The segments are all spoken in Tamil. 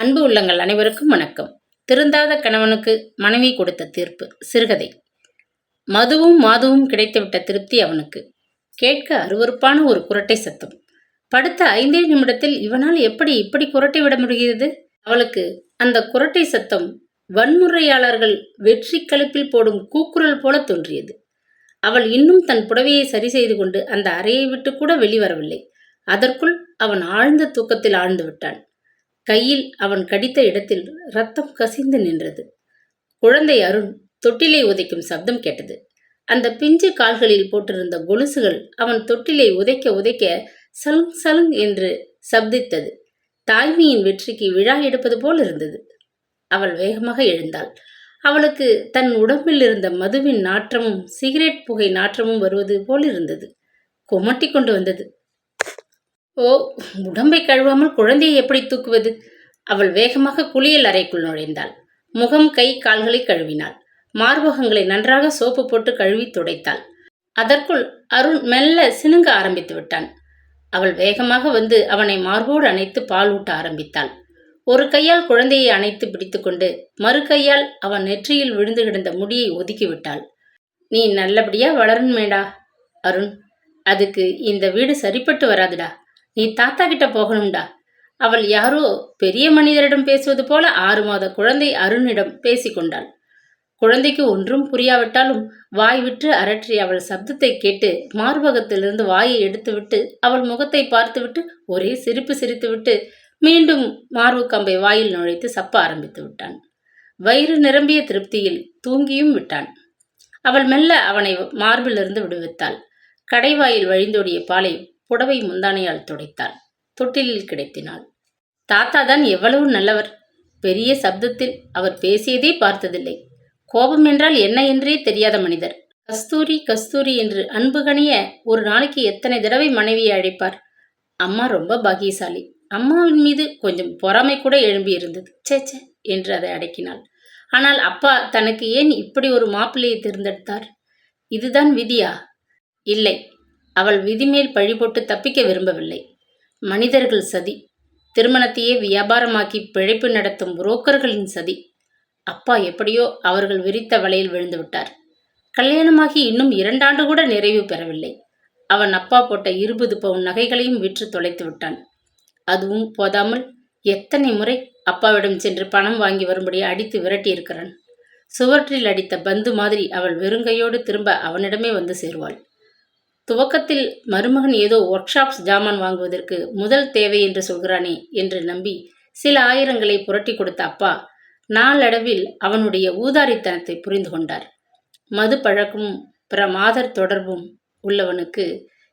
அன்பு உள்ளங்கள் அனைவருக்கும் வணக்கம். திருந்தாத கணவனுக்கு மனைவி கொடுத்த தீர்ப்பு சிறுகதை. மதுவும் மாதுவும் கிடைத்துவிட்ட திருப்தி அவனுக்கு. கேட்க அருவருப்பான ஒரு குரட்டை சத்தம். படுத்த ஐந்தே நிமிடத்தில் இவனால் எப்படி இப்படி குரட்டை விட முடிகிறது? அவளுக்கு அந்த குரட்டை சத்தம் வன்முறையாளர்கள் வெற்றி கழுப்பில் போடும் கூக்குரல் போல தோன்றியது. அவள் இன்னும் தன் புடவையை சரி செய்து கொண்டு அந்த அறையை விட்டு கூட வெளிவரவில்லை. அதற்குள் அவன் ஆழ்ந்த தூக்கத்தில் ஆழ்ந்து விட்டான் கையில் அவன் கடித்த இடத்தில் ரத்தம் கசிந்து நின்றது. குழந்தை அருண் தொட்டிலை உதைக்கும் சப்தம் கேட்டது. அந்த பிஞ்சு கால்களில் போட்டிருந்த கொலுசுகள் அவன் தொட்டிலை உதைக்க உதைக்க சலுங் சலுங் என்று சப்தித்தது. தாய்மையின் வெற்றிக்கு விழா எடுப்பது போல் இருந்தது. அவள் வேகமாக எழுந்தாள். அவளுக்கு தன் உடம்பில் இருந்த மதுவின் நாற்றமும் சிகரெட் புகை நாற்றமும் வருவது போல் இருந்தது. குமட்டி கொண்டு வந்தது. ஓ உடம்பை கழுவாமல் குழந்தையை எப்படி தூக்குவது? அவள் வேகமாக குளியல் அறைக்குள் நுழைந்தாள். முகம் கை கால்களை கழுவினாள். மார்பகங்களை நன்றாக சோப்பு போட்டு கழுவி துடைத்தாள். அதற்குள் அருண் மெல்ல சினுங்க ஆரம்பித்து விட்டான். அவள் வேகமாக வந்து அவனை மார்போடு அணைத்து பால் ஊட்ட ஆரம்பித்தாள். ஒரு கையால் குழந்தையை அணைத்து பிடித்துக்கொண்டு மறு கையால் அவன் நெற்றியில் விழுந்து கிடந்த முடியை ஒதுக்கிவிட்டாள் நீ நல்லபடியா வளரணுமேடா அருண். அதுக்கு இந்த வீடு சரிப்பட்டு வராதுடா. நீ தாத்தா கிட்ட போகணும்டா. அவள் யாரோ பெரிய மனிதரிடம் பேசுவது போல ஆறு மாத குழந்தை அருணிடம் பேசிக்கொண்டாள் குழந்தைக்கு ஒன்றும் புரியாவிட்டாலும் வாய் விட்டு அரற்றி அவள் சப்தத்தை கேட்டு மார்பகத்திலிருந்து வாயை எடுத்துவிட்டு அவள் முகத்தை பார்த்துவிட்டு ஒரே சிரிப்பு சிரித்துவிட்டு மீண்டும் மார்பு கம்பை வாயில் நுழைத்து சப்ப ஆரம்பித்து விட்டான். வயிறு நிரம்பிய திருப்தியில் தூங்கியும் விட்டான். அவள் மெல்ல அவனை மார்பிலிருந்து விடுவித்தாள். கடைவாயில் வழிந்தோடிய பாலை புடவை முந்தானையால் துடைத்தாள். தொட்டிலில் கிடைத்தினாள். தாத்தா தான் எவ்வளவு நல்லவர். பெரிய சப்தத்தில் அவர் பேசியதே பார்த்ததில்லை. கோபம் என்றால் என்ன என்றே தெரியாத மனிதர். கஸ்தூரி கஸ்தூரி என்று அன்பு கனிய ஒரு நாளைக்கு எத்தனை தடவை மனைவியை அழைப்பார்? அம்மா ரொம்ப பாகியசாலி அம்மாவின் மீது கொஞ்சம் பொறாமை கூட எழும்பி இருந்தது சே சே என்று அதை அடக்கினாள். ஆனால் அப்பா தனக்கு ஏன் இப்படி ஒரு மாப்பிள்ளையை தேர்ந்தெடுத்தார்? இதுதான் விதியா? இல்லை. அவள் விதிமேல் பழி போட்டு தப்பிக்க விரும்பவில்லை. மனிதர்கள் சதி. திருமணத்தையே வியாபாரமாக்கி பிழைப்பு நடத்தும் புரோக்கர்களின் சதி. அப்பா எப்படியோ அவர்கள் விரித்த வலையில் விழுந்து விட்டார் கல்யாணமாகி இன்னும் இரண்டாண்டு கூட நிறைவு பெறவில்லை. அவன் அப்பா போட்ட இருபது பவுன் நகைகளையும் விற்று தொலைத்து விட்டான். அதுவும் போதாமல் எத்தனை முறை அப்பாவிடம் சென்று பணம் வாங்கி வரும்படி அடித்து விரட்டியிருக்கிறான். சுவற்றில் அடித்த பந்து மாதிரி அவள் வெறுங்கையோடு திரும்ப அவனிடமே வந்து சேருவாள். துவக்கத்தில் மருமகன் ஏதோ ஒர்க் ஷாப்ஸ் ஜாமான் வாங்குவதற்கு முதல் தேவை என்று சொல்கிறானே என்று நம்பி சில ஆயிரங்களை புரட்டி கொடுத்த அப்பா நாளடைவில் அவனுடைய ஊதாரித்தனத்தை புரிந்து கொண்டார். மது பழக்கமும் பிற மாதர் தொடர்பும் உள்ளவனுக்கு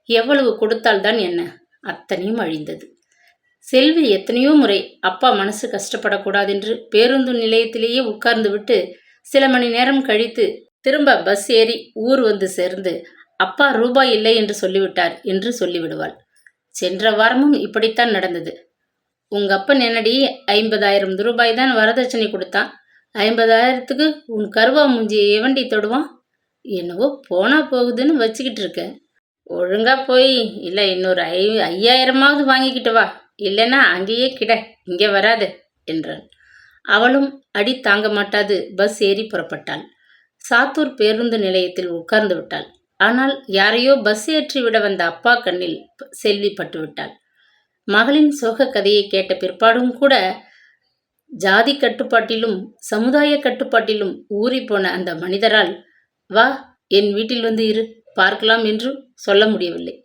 எவ்வளவு கொடுத்தால்தான் என்ன? அத்தனையும் அழிந்தது. செல்வி எத்தனையோ முறை அப்பா மனசு கஷ்டப்படக்கூடாதென்று பேருந்து நிலையத்திலேயே உட்கார்ந்து விட்டு சில மணி நேரம் கழித்து திரும்ப பஸ் ஏறி ஊர் வந்து சேர்ந்து அப்பா ரூபாய் இல்லை என்று சொல்லிவிட்டார் என்று சொல்லிவிடுவாள். சென்ற வாரமும் இப்படித்தான் நடந்தது. உங்க அப்பன் என்னடி ஐம்பதாயிரம் ரூபாய் தான் வரதட்சணை கொடுத்தான். ஐம்பதாயிரத்துக்கு உன் கருவா மூஞ்சியை எவண்டி தொடுவான்? என்னவோ போனா போகுதுன்னு வச்சுக்கிட்டு இருக்க. ஒழுங்கா போய் இல்லை இன்னொரு ஐ ஐயாயிரமாவது வாங்கிக்கிட்டு வா. இல்லைன்னா அங்கேயே கிட இங்கே வராது என்றான் அவளும் அடி தாங்க மாட்டாது பஸ் ஏறி புறப்பட்டாள். சாத்தூர் பேருந்து நிலையத்தில் உட்கார்ந்து விட்டாள். ஆனால் யாரையோ பஸ் ஏற்றி விட வந்த அப்பா கண்ணில் செல்வி பட்டுவிட்டாள் மகளின் சோக கதையை கேட்ட பிற்பாடும் கூட ஜாதி கட்டுப்பாட்டிலும் சமுதாய கட்டுப்பாட்டிலும் ஊறிப்போன அந்த மனிதரால் வா என் வீட்டில் வந்து இரு பார்க்கலாம் என்று சொல்ல முடியவில்லை.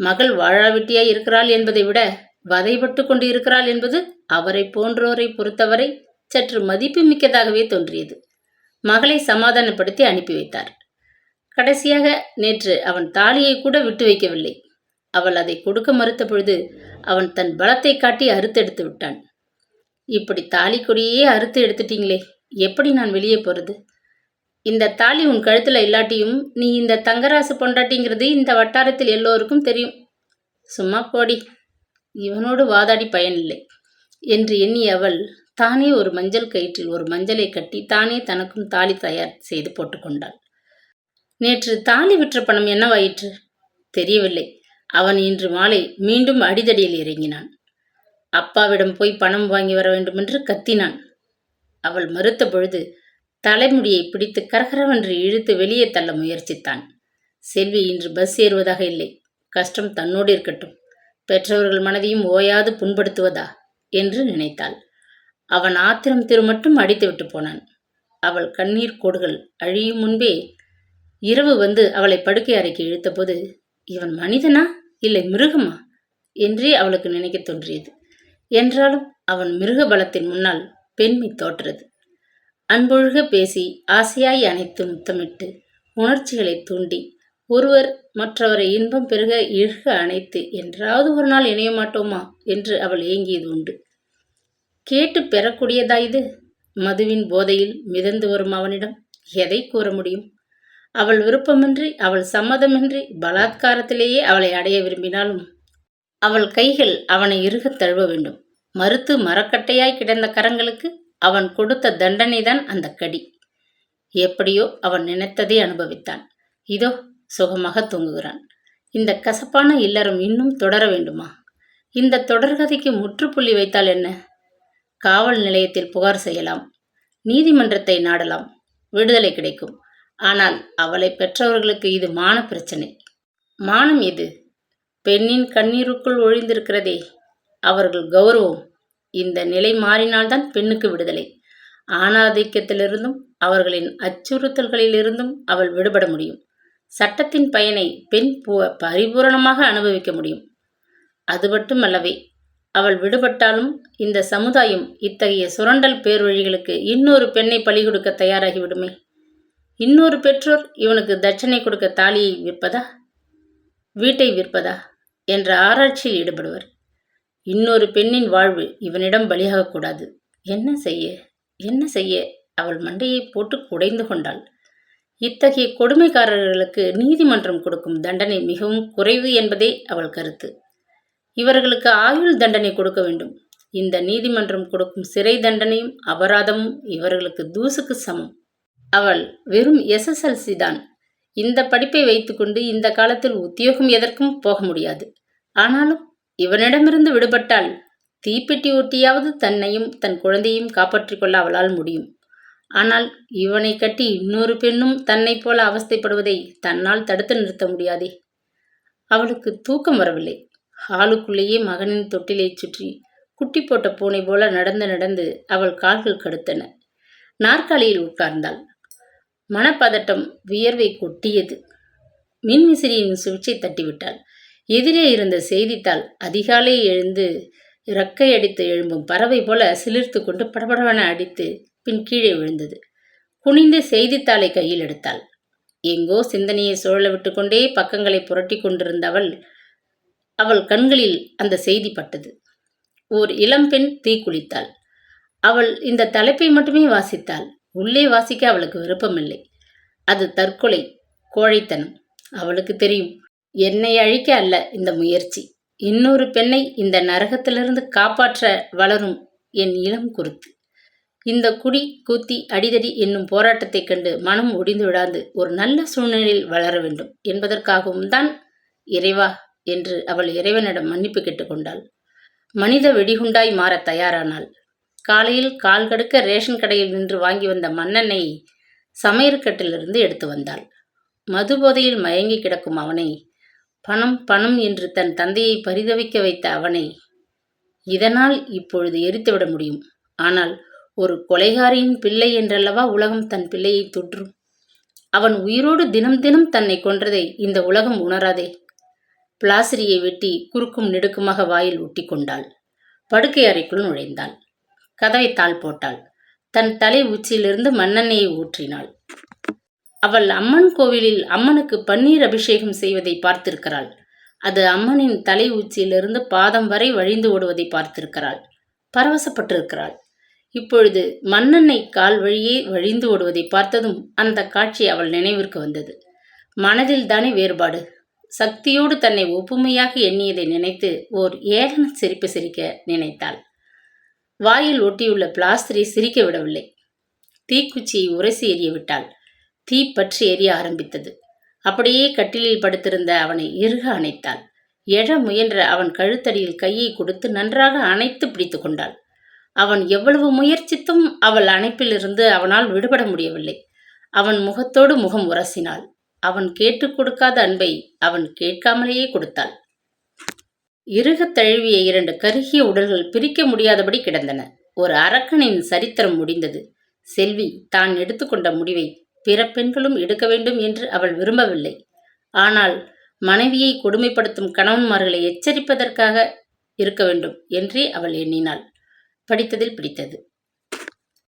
மகள் வாழாவிட்டியாய் இருக்கிறாள் என்பதை விட வதைப்பட்டு கொண்டு இருக்கிறாள் என்பது அவரை போன்றோரை பொறுத்தவரை சற்று மதிப்பு மிக்கதாகவே தோன்றியது. மகளை சமாதானப்படுத்தி அனுப்பி வைத்தார். கடைசியாக நேற்று அவன் தாலியை கூட விட்டு வைக்கவில்லை. அவள் அதை கொடுக்க மறுத்த பொழுது அவன் தன் பலத்தை காட்டி அறுத்தெடுத்து விட்டான். இப்படி தாலி கொடியே அறுத்து எடுத்துட்டீங்களே எப்படி நான் வெளியே போறது? இந்த தாலி உன் கழுத்தில் இல்லாட்டியும் நீ இந்த தங்கராசு பொண்டாட்டிங்கிறது இந்த வட்டாரத்தில் எல்லோருக்கும் தெரியும். சும்மா போடி இவனோடு வாதாடி பயனில்லை என்று எண்ணி அவள் தானே ஒரு மஞ்சள் கயிற்றில் ஒரு மஞ்சளை கட்டி தானே தனக்கும் தாலி தயார் செய்து போட்டுக்கொண்டாள். நேற்று தாலி விற்ற பணம் என்னவாயிற்று? தெரியவில்லை. அவன் இன்று மாலை மீண்டும் அடிதடியில் இறங்கினான். அப்பாவிடம் போய் பணம் வாங்கி வர வேண்டுமென்று கத்தினான். அவள் மறுத்த பொழுது தலைமுடியை பிடித்து கரகரவென்று இழுத்து வெளியே தள்ள முயற்சித்தான். செல்வி இன்று பஸ் ஏறுவதாக இல்லை. கஷ்டம் தன்னோடு இருக்கட்டும். பெற்றவர்கள் மனதையும் ஓயாது புண்படுத்துவதா? என்று நினைத்தாள். அவன் ஆத்திரம் திரு மட்டும் அடித்துவிட்டு போனான். அவள் கண்ணீர் கோடுகள் அழியும் முன்பே இரவு வந்து அவளை படுக்கை அறைக்கு இழுத்தபோது இவன் மனிதனா? இல்லை மிருகமா? என்றே அவளுக்கு நினைக்க தோன்றியது. என்றாலும் அவன் மிருக பலத்தின் முன்னால் பெண்மை தோற்றது அன்பொழுக பேசி ஆசையாய் அணைத்து முத்தமிட்டு உணர்ச்சிகளை தூண்டி ஒருவர் மற்றவரை இன்பம் பெருக இழுக அணைத்து என்றாவது ஒரு நாள் இணைய மாட்டோமா? என்று அவள் ஏங்கியது உண்டு. கேட்டு பெறக்கூடியதா இது? மதுவின் போதையில் மிதந்து வரும் அவனிடம் எதை கூற முடியும்? அவள் விருப்பமின்றி அவள் சம்மதமின்றி பலாத்காரத்திலேயே அவளை அடைய விரும்பினாலும் அவள் கைகள் அவனை இறுகத் தழுவ வேண்டும். மறுத்து மரக்கட்டையாய் கிடந்த கரங்களுக்கு அவன் கொடுத்த தண்டனைதான் அந்த கடி. எப்படியோ அவன் நினைத்ததை அனுபவித்தான். இதோ சுகமாக தூங்குகிறான். இந்த கசப்பான இல்லறம் இன்னும் தொடர வேண்டுமா? இந்த தொடர்கதைக்கு முற்றுப்புள்ளி வைத்தால் என்ன? காவல் நிலையத்தில் புகார் செய்யலாம். நீதிமன்றத்தை நாடலாம். விடுதலை கிடைக்கும். ஆனால் அவளை பெற்றவர்களுக்கு இது மான பிரச்சனை. மானம் எது? பெண்ணின் கண்ணீருக்குள் ஒழிந்திருக்கிறதே. அவர்கள் கௌரவம். இந்த நிலை மாறினால்தான் பெண்ணுக்கு விடுதலை. ஆணாதிக்கத்திலிருந்தும் அவர்களின் அச்சுறுத்தல்களிலிருந்தும் அவள் விடுபட முடியும். சட்டத்தின் பயனை பெண் பூ பரிபூரணமாக அனுபவிக்க முடியும். அது மட்டுமல்லவே அவள் விடுபட்டாலும் இந்த சமுதாயம் இத்தகைய சுரண்டல் பேர்வழிகளுக்கு இன்னொரு பெண்ணை பலி கொடுக்க தயாராகி இன்னொரு பெற்றோர் இவனுக்கு தட்சணை கொடுக்க தாலியை விற்பதா? வீட்டை விற்பதா? என்ற ஆராய்ச்சியில் ஈடுபடுவர். இன்னொரு பெண்ணின் வாழ்வு இவனிடம் பலியாகக்கூடாது என்ன செய்ய? என்ன செய்ய? அவள் மண்டையை போட்டு குடைந்து கொண்டாள். இத்தகைய கொடுமைக்காரர்களுக்கு நீதிமன்றம் கொடுக்கும் தண்டனை மிகவும் குறைவு என்பதே அவள் கருத்து. இவர்களுக்கு ஆயுள் தண்டனை கொடுக்க வேண்டும். இந்த நீதிமன்றம் கொடுக்கும் சிறை தண்டனையும் அபராதமும் இவர்களுக்கு தூசுக்கு சமம். அவள் வெறும் எஸ்எஸ்எல்சி தான். இந்த படிப்பை வைத்துக்கொண்டு இந்த காலத்தில் உத்தியோகம் எதற்கும் போக முடியாது. ஆனாலும் இவனிடமிருந்து விடுபட்டால் தீப்பெட்டி ஒட்டியாவது தன்னையும் தன் குழந்தையும் காப்பாற்றிக் கொள்ள அவளால் முடியும். ஆனால் இவனை கட்டி இன்னொரு பெண்ணும் தன்னைப் போல அவஸ்தைப்படுவதை தன்னால் தடுத்து நிறுத்த முடியாதே. அவளுக்கு தூக்கம் வரவில்லை. ஹாலுக்குள்ளேயே மகனின் தொட்டிலைச் சுற்றி குட்டி போட்ட பூனை போல நடந்து நடந்து அவள் கால்கள் கடுத்தன. நாற்காலியில் உட்கார்ந்தாள். மனப்பதட்டம் வியர்வை கொட்டியது. மின்விசிறியின் சுவிட்சை தட்டிவிட்டாள். எதிரே இருந்த செய்தித்தாள் அதிகாலை எழுந்து இறக்கை அடித்து எழும்பும் பறவை போல சிலிர்த்து கொண்டு படபடவென அடித்து பின் கீழே விழுந்தது. குனிந்து செய்தித்தாளை கையில் எடுத்தாள். எங்கோ சிந்தனையை சுழல விட்டுக்கொண்டே பக்கங்களை புரட்டி கொண்டிருந்தவள் அவள் கண்களில் அந்த செய்தி பட்டது. ஓர் இளம்பெண் தீக்குளித்தாள். அவள் இந்த தலைப்பை மட்டுமே வாசித்தாள். உள்ளே வாசிக்க அவளுக்கு விருப்பமில்லை. அது தற்கொலை கோழைத்தனம். அவளுக்கு தெரியும் என்னை அழிக்க அல்ல இந்த முயற்சி. இன்னொரு பெண்ணை இந்த நரகத்திலிருந்து காப்பாற்ற வளரும் என் இளம் குருத்து. இந்த குடி கூத்தி அடிதடி என்னும் போராட்டத்தைக் கண்டு மனம் ஒடிந்து விடாது ஒரு நல்ல சூழ்நிலையில் வளர வேண்டும் என்பதற்காகவும் தான் இறைவா என்று அவள் இறைவனிடம் மன்னிப்பு கேட்டுக்கொண்டாள் மனித வெடிகுண்டாய் மாறத் தயாரானாள். காலையில் கால் கடுக்க ரேஷன் கடையில் நின்று வாங்கி வந்த மன்னனை சமையற்கட்டிலிருந்து எடுத்து வந்தாள். மது போதையில் மயங்கி கிடக்கும் அவனை பணம் பணம் என்று தன் தந்தையை பரிதவிக்க வைத்த அவனை இதனால் இப்பொழுது எரித்துவிட முடியும். ஆனால் ஒரு கொலைகாரியின் பிள்ளை என்றல்லவா உலகம் தன் பிள்ளையை தொற்றும்? அவன் உயிரோடு தினம் தினம் தன்னை கொன்றதை இந்த உலகம் உணராதே. பிளாசிரியை வெட்டி குறுக்கும் நெடுக்குமாக வாயில் ஒட்டி கொண்டாள். படுக்கை அறைக்குள் நுழைந்தாள். கதவை தாள் போட்டாள். தன் தலை உச்சியிலிருந்து மண்ணெண்ணெயை ஊற்றினாள். அவள் அம்மன் கோவிலில் அம்மனுக்கு பன்னீர் அபிஷேகம் செய்வதை பார்த்திருக்கிறாள். அது அம்மனின் தலை உச்சியிலிருந்து பாதம் வரை வழிந்து ஓடுவதை பார்த்திருக்கிறாள். பரவசப்பட்டிருக்கிறாள். இப்பொழுது மண்ணெண்ணெய் கால் வழியே வழிந்து ஓடுவதை பார்த்ததும் அந்த காட்சி அவள் நினைவிற்கு வந்தது. மனதில் தானே வேறுபாடு. சக்தியோடு தன்னை ஒப்புமையாக எண்ணியதை நினைத்து ஓர் ஏளன சிரிப்பு சிரிக்க நினைத்தாள். வாயில் ஒட்டியுள்ள பிளாஸ்டரை சிரிக்க விடவில்லை. தீக்குச்சியை உரசி எறியவிட்டாள் தீ பற்றி எரிய ஆரம்பித்தது. அப்படியே கட்டிலில் படுத்திருந்த அவனை இறுக அணைத்தாள். எழ முயன்ற அவன் கழுத்தடியில் கையை கொடுத்து நன்றாக அணைத்து பிடித்து கொண்டாள். அவன் எவ்வளவு முயற்சித்தும் அவள் அணைப்பிலிருந்து அவனால் விடுபட முடியவில்லை. அவன் முகத்தோடு முகம் உரசினாள். அவன் கேட்டுக் கொடுக்காத அன்பை அவன் கேட்காமலேயே கொடுத்தாள். இறுகத் தழுவிய இரண்டு கருகிய உடல்கள் பிரிக்க முடியாதபடி கிடந்தன. ஒரு அரக்கனின் சரித்திரம் முடிந்தது. செல்வி தான் எடுத்துக்கொண்ட முடிவை பிற பெண்களும் எடுக்க வேண்டும் என்று அவள் விரும்பவில்லை. ஆனால் மனைவியை கொடுமைப்படுத்தும் கணவன்மார்களை எச்சரிப்பதற்காக இருக்க வேண்டும் என்றே அவள் எண்ணினாள். படித்ததில் பிடித்தது.